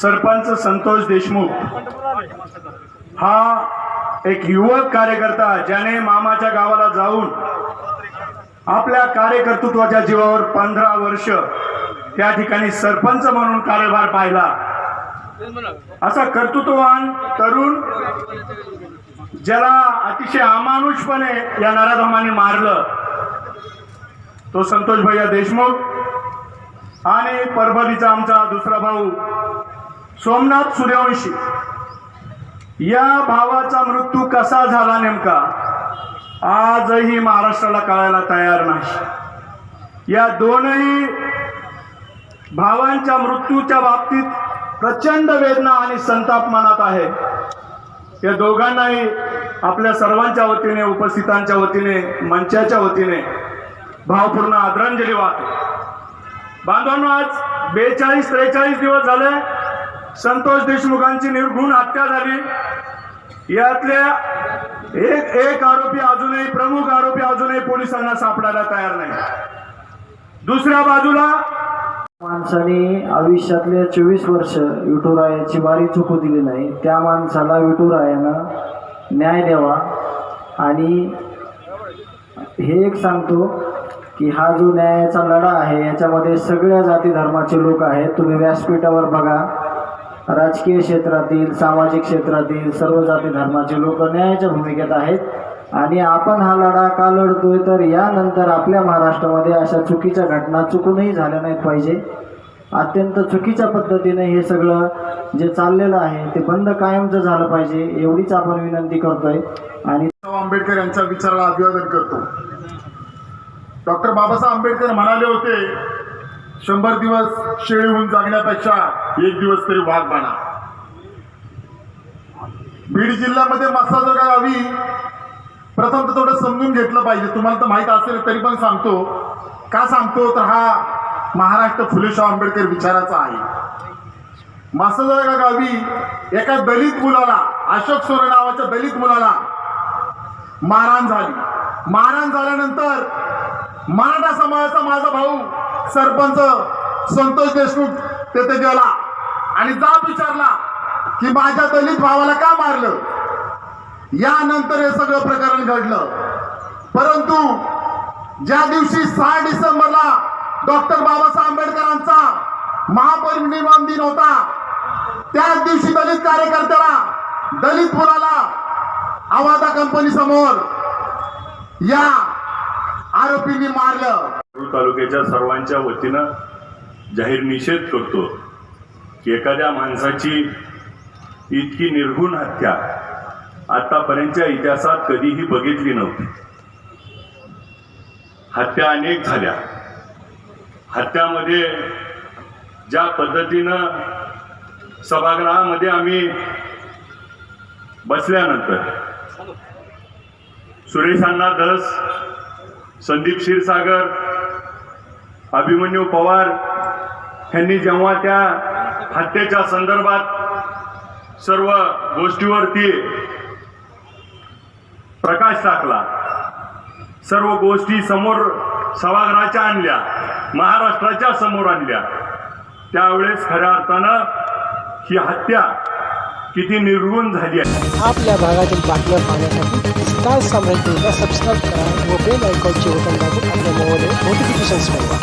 सरपंच संतोष देशमुख. हा एक युवक कार्यकर्ता ज्याने मामाच्या गावाला जाऊन आपल्या कार्यकर्तृत्वाच्या जीवावर पंधरा वर्ष त्या ठिकाणी सरपंच म्हणून कार्यभार पाहिला. असा कर्तृत्ववान तरुण ज्याला अतिशय अमानुषपणे या नराधमाने मारलं तो संतोष भैया देशमुख. आणि परभणीचा आमचा दुसरा भाऊ सोमनाथ सूर्यवंशी. या भावाचा मृत्यू कसा झाला नेमका? आजही महाराष्ट्राला कळायला तयार नाही. या दोनही भावांच्या मृत्यूच्या बाबतीत प्रचंड वेदना आणि संताप मनात आहे. या दोघांनाही आपल्या सर्वांच्या वतीने उपस्थितांच्या वतीने मंचाच्या वतीने भावपूर्ण आदरांजली वाहतो. बांधवांनो आज बेचाळीस त्रेचाळीस दिवस झाले. संतोष देशमुखांची निर्घुण हत्या झाली. यातल्या एक एक आरोपी अजूनही प्रमुख आरोपी अजूनही पोलिसांना सापडायला तयार नाही. दुसऱ्या बाजूला माणसाने आयुष्यातले चोवीस वर्ष विठुरायाची वारी चुकू दिली नाही. त्या माणसाला विठुरायानं न्याय द्यावा. आणि हे एक सांगतो की हा जो न्यायाचा लढा आहे याच्यामध्ये सगळ्या जाती धर्माचे लोक आहेत. तुम्ही व्यासपीठावर बघा. राजकीय क्षेत्रातील सामाजिक क्षेत्रातील सर्व जाती धर्माचे लोक न्यायाच्या भूमिकेत आहेत. आणि आपण हा लढा का लढतोय तर यानंतर आपल्या महाराष्ट्रामध्ये अशा चुकीच्या घटना चुकूनही झाल्या नाहीत पाहिजे. अत्यंत चुकीच्या पद्धतीने हे सगळं जे चाललेलं आहे ते बंद कायमचं झालं पाहिजे एवढीच आपण विनंती करतोय. आणि आंबेडकर यांच्या विचाराला अभिवादन करतो. डॉक्टर बाबासाहेब आंबेडकर म्हणाले होते शंभर दिवस शेळी होऊन जागण्यापेक्षा एक दिवस तरी वाघ बना बीड जिल्ह्यामध्ये मस्साजोगा गावी प्रथम तर थोडं समजून घेतलं पाहिजे. तुम्हाला तर माहीत असेल तरी पण सांगतो. का सांगतो? तर हा महाराष्ट्र फुलेशाह आंबेडकर विचाराचा आहे. मासाजोगा गावी एका दलित मुलाला अशोक सोरे नावाच्या दलित मुलाला मारहाण झाली. मारहाण झाल्यानंतर मराठा समाजाचा माझा भाऊ सरपंच संतोष देशमुख तेथे गेला. आणि जाब विचारला की माझ्या दलित भावाला का मारलं? यानंतर हे सगळं प्रकरण घडलं. परंतु ज्या दिवशी सहा डिसेंबरला डॉक्टर बाबासाहेब आंबेडकरांचा महापरिनिर्वाण दिन होता त्याच दिवशी दलित कार्यकर्त्याला दलित मुलाला आवाजा कंपनी समोर या आरोपींनी मारलं. तालुक्याच्या सर्वांच्या वतीनं जाहीर निषेध करतो की एखाद्या माणसाची इतकी निर्गुण हत्या आतापर्यंतच्या इतिहासात कधीही बघितली नव्हती. हत्या अनेक झाल्या. हत्यामध्ये ज्या पद्धतीनं सभागृहामध्ये आम्ही बसल्यानंतर सुरेशांना दस संदीप क्षीरसागर अभिमन्यू पवार यांनी जेव्हा त्या हत्येच्या संदर्भात सर्व गोष्टीवरती प्रकाश टाकला सर्व गोष्टी समोर सभागृहाच्या आणल्या महाराष्ट्राच्या समोर आणल्या त्यावेळेस खऱ्या अर्थानं ही हत्या किती निर्गुण झाली आहे. आपल्या भागातील बातम्या पाहण्यासाठी स्टार सम्राट सबस्क्राईब करा व बेल आयकॉनचे बटन दाबून आपल्या मोबाईल नोटिफिकेशन्स मिळवा